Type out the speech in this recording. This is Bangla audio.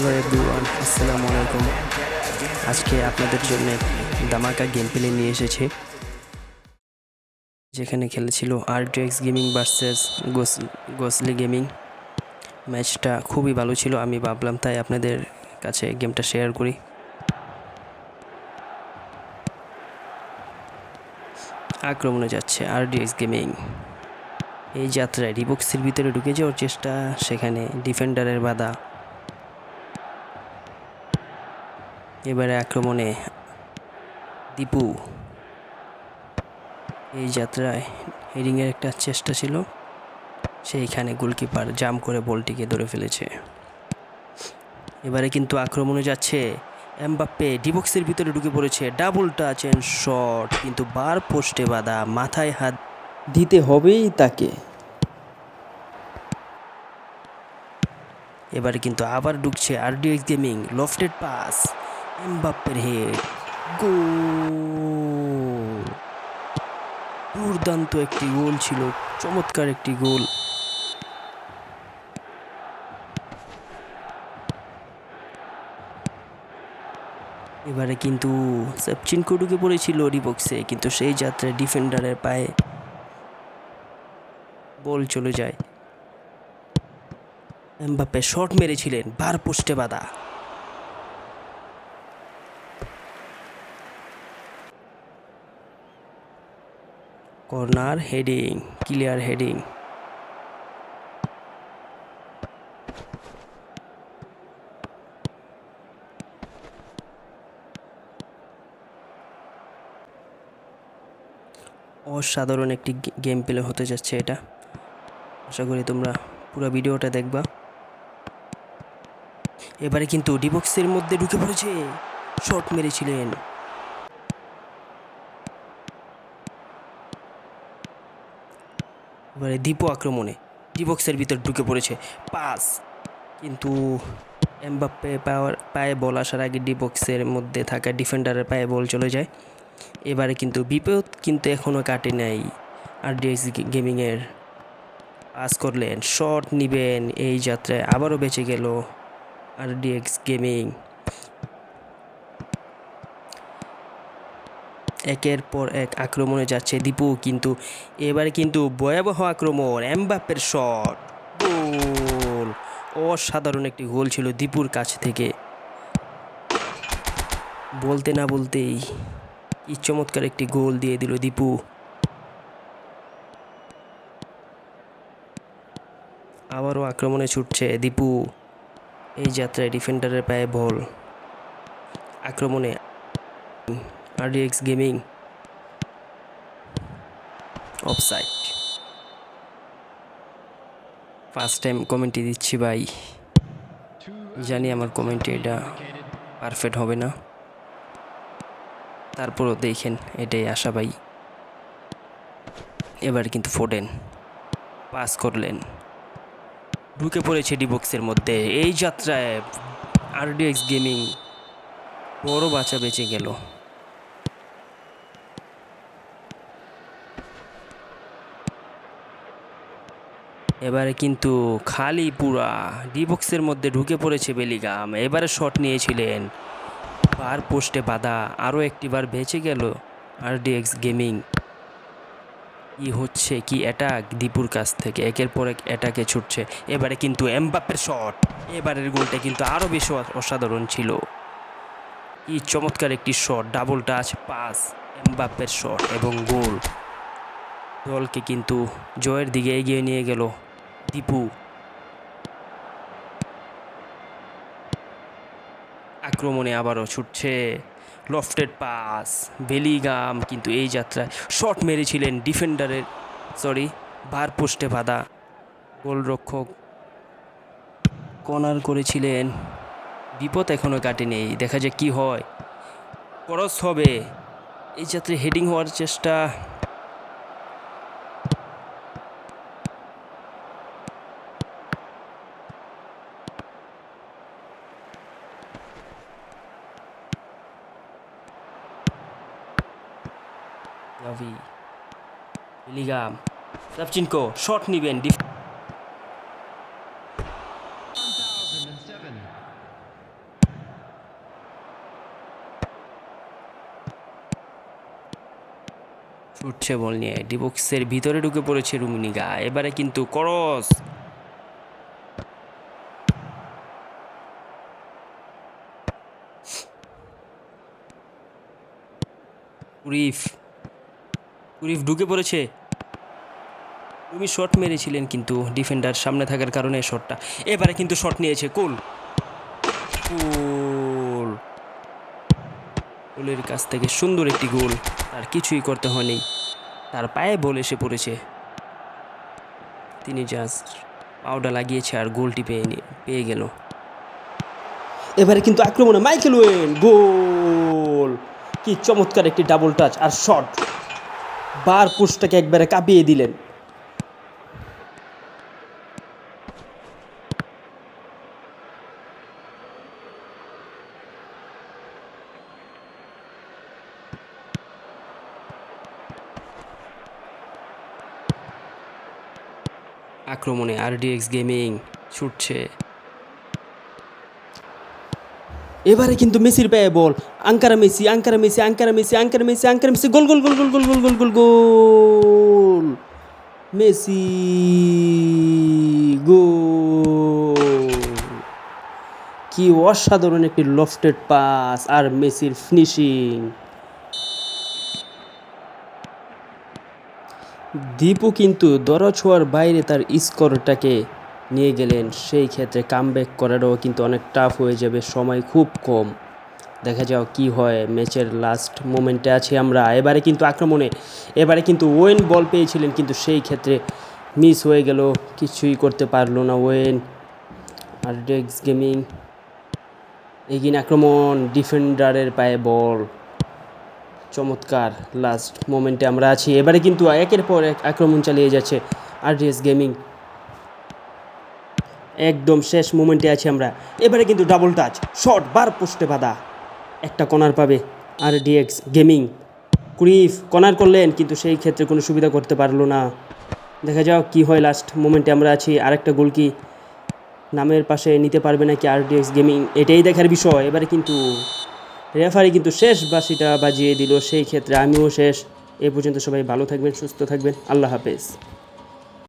হ্যালো এভরিওয়ান আসসালামু আলাইকুম আজকে আপনাদের জন্য দামাকা গেম প্লে নিয়ে এসেছে, যেখানে খেলেছিল আরটিএক্স গেমিং ভার্সেস গোসলি গেমিং ম্যাচটা খুবই ভালো ছিল, আমি ভাবলাম তাই আপনাদের কাছে গেমটা শেয়ার করি। আক্রমণে যাচ্ছে আরডিএক্স গেমিং এই যাত্রায় রিবক্সের ভিতরে ঢুকে যাওয়ার চেষ্টা, সেখানে ডিফেন্ডারের বাধা। এবারে আক্রমণে দীপু এই যাত্রায় হেডিংয়ের একটা চেষ্টা ছিল। সেইখানে গোলকিপার জাম করে বলটিকে ধরে ফেলেছে। এবারে কিন্তু আক্রমণে যাচ্ছে এমবাপ্পে, ডিবক্সের ভিতরে ঢুকে পড়েছে, ডাবল টাচ অ্যান্ড শট, কিন্তু বার পোস্টে বাঁধা, মাথায় হাত দিতে হবেই তাকে। এবারে কিন্তু আবার ঢুকছে আরডিএক্স গেমিং, লফটেড পাস। এমবাপ্পের হেড গোল! দুর্দান্ত একটি গোল ছিল, চমৎকার একটি গোল। এবারে কিন্তু সেপচিনকো ঢুকে পড়েছিল রিবক্সে কিন্তু সেই যাত্রায় ডিফেন্ডারের পায়ে বল চলে যায়। এমবাপ্পে শট মেরেছিলেন, বার পোস্টে বাধা। Corner heading, clear heading. অসাধারণ একটি গেম প্লে হতে যাচ্ছে এটা। আশা করি তোমরা পুরো ভিডিওটা দেখবা। এবারে কিন্তু ডিবক্সের মধ্যে ঢুকে পড়েছে। শট মেরেছিলেন। এবারে দীপ আক্রমণে। ডিবক্সের ভিতর ঢুকে পড়েছে পাস। কিন্তু এমবাপ্পে পাওয়ার, পায়ে বল আসার আগে ডিবক্সের মধ্যে থাকা ডিফেন্ডারের পায়ে বল চলে যায়। এবারে কিন্তু বিপদ কিন্তু এখনও কাটে নাই। আর ডিএক্স গেমিংয়ের পাস করলেন, শট নিবেন, এই যাত্রায় আবারও বেঁচে গেল আর ডিএক্স গেমিং। একের পর এক আক্রমণে যাচ্ছে দীপু, কিন্তু এবারে কিন্তু ভয়াবহ আক্রমণ, এমবাপ্পের শট, গোল। অসাধারণ একটি গোল ছিল দীপুর কাছ থেকে। বলতে না বলতেই কি চমৎকার একটি গোল দিয়ে দিল দীপু। আবারও আক্রমণে ছুটছে দীপু। এই যাত্রায় ডিফেন্ডারের পায়ে বল। আক্রমণে RDX gaming offside first time কমেন্টে দিচ্ছি ভাই। জানি আমার কমেন্টে এটা পারফেক্ট হবে না। তারপরও দেখেন, এটাই আশা ভাই। এবার কিন্তু ফোডেন পাস করলেন। ঢুকে পড়েছে ডিবক্সের মধ্যে। এই যাত্রায় আরডিএক্স গেমিং বড় বাচ্চা বেঁচে গেল। এবারে কিন্তু খালি পুরা ডিবক্সের মধ্যে ঢুকে পড়েছে বেলিগাম এবারে শট নিয়েছিলেন বার পোস্টে বাধা আরও একটিবার বেঁচে গেল আরডিএক্স গেমিং কি হচ্ছে, কি অ্যাটাক দীপুর কাছ থেকে? একের পর এক অ্যাটাকে ছুটছে। এবারে কিন্তু এমবাপ্পের শট এবারের গোলটা কিন্তু আরও বেশি অসাধারণ ছিল। কি চমৎকার একটি শট ডাবল টাচ পাস এমবাপ্পের শট এবং গোল দলকে কিন্তু জয়ের দিকে এগিয়ে নিয়ে গেল দীপু আক্রমণে আবারও ছুটছে লফটেড পাস বেলিগাম কিন্তু এই যাত্রায় শট মেরেছিলেন ডিফেন্ডারের সরি বার পোস্টে বাধা। গোলরক্ষক কর্নার করেছিলেন। বিপদ এখনও কাটেনি, দেখা যাক কি হয়। ক্রস হবে। এই যাত্রায় হেডিং হওয়ার চেষ্টা কাভি বেলিগাম সাবচিনকো শট নেবেন ছুটছে বল নিয়ে। ডিবক্সের ভিতরে ঢুকে পড়েছে রুমিনিগা এবারে কিন্তু করস। রিফ কুরিফ ঢুকে পড়েছে। তুমি শট মেরেছিলেন কিন্তু ডিফেন্ডার সামনে থাকার কারণে শটটা এবারে কিন্তু শট নিয়েছে কুল। গোল গোলের কাছ থেকে সুন্দর একটি গোল। তার কিছুই করতে হয়নি। তার পায়ে বল এসে পড়েছে। তিনি জাস্ট পাউডার লাগিয়েছে আর গোলটি পেয়ে পেয়ে গেল। এবারে কিন্তু আক্রমণে মাইকেল ওয়েন। গোল! কি চমৎকার একটি ডাবল টাচ আর শট বার পোস্টটাকে একবারে কাঁপিয়ে দিলেন। আক্রমণে আরডিএক্স গেমিং ছুটছে। এবারে কিন্তু মেসির পায়ে ball. Ankara Messi Ankara Messi Ankara Messi Ankara Messi Ankara Messi, goal goal goal goal goal goal goal goal goal. Messi, goal. কি অসাধারণ একটি লফটেড পাস আর মেসির ফিনিশিং দীপু কিন্তু দরা ছোঁয়ার বাইরে তার স্কোরটাকে নিয়ে গেলেন। সেই ক্ষেত্রে কামব্যাক করারও কিন্তু অনেক টাফ হয়ে যাবে, সময় খুব কম। দেখা যাও কি হয় ম্যাচের লাস্ট মোমেন্টে আছি আমরা। এবারে কিন্তু আক্রমণে, এবারে কিন্তু ওয়েন বল পেয়েছিলেন, কিন্তু সেই ক্ষেত্রে মিস হয়ে গেল, কিছুই করতে পারল না ওয়েন আর ডেক্স গেমিং এগিন আক্রমণ ডিফেন্ডারের পায়ে বল চমৎকার লাস্ট মোমেন্টে আমরা আছি। এবারে কিন্তু একের পর এক আক্রমণ চালিয়ে যাচ্ছে আরডিএস গেমিং একদম শেষ মোমেন্টে আছি আমরা। এবারে কিন্তু ডাবল টাচ শট বার পোস্টে বাঁধা। একটা কর্নার পাবে আর ডিএক্স গেমিং কুরিফ কর্নার করলেন, কিন্তু সেই ক্ষেত্রে কোনো সুবিধা করতে পারল না। দেখা যাও কি হয় লাস্ট মোমেন্টে আমরা আছি। আরেকটা গোল কি নামের পাশে নিতে পারবে নাকি আরডিএক্স গেমিং এটাই দেখার বিষয়। এবারে কিন্তু রেফারি কিন্তু শেষ বাসিটা বাজিয়ে দিল। সেই ক্ষেত্রে আমিও শেষ। এ পর্যন্ত সবাই ভালো থাকবেন, সুস্থ থাকবেন। আল্লাহ হাফেজ।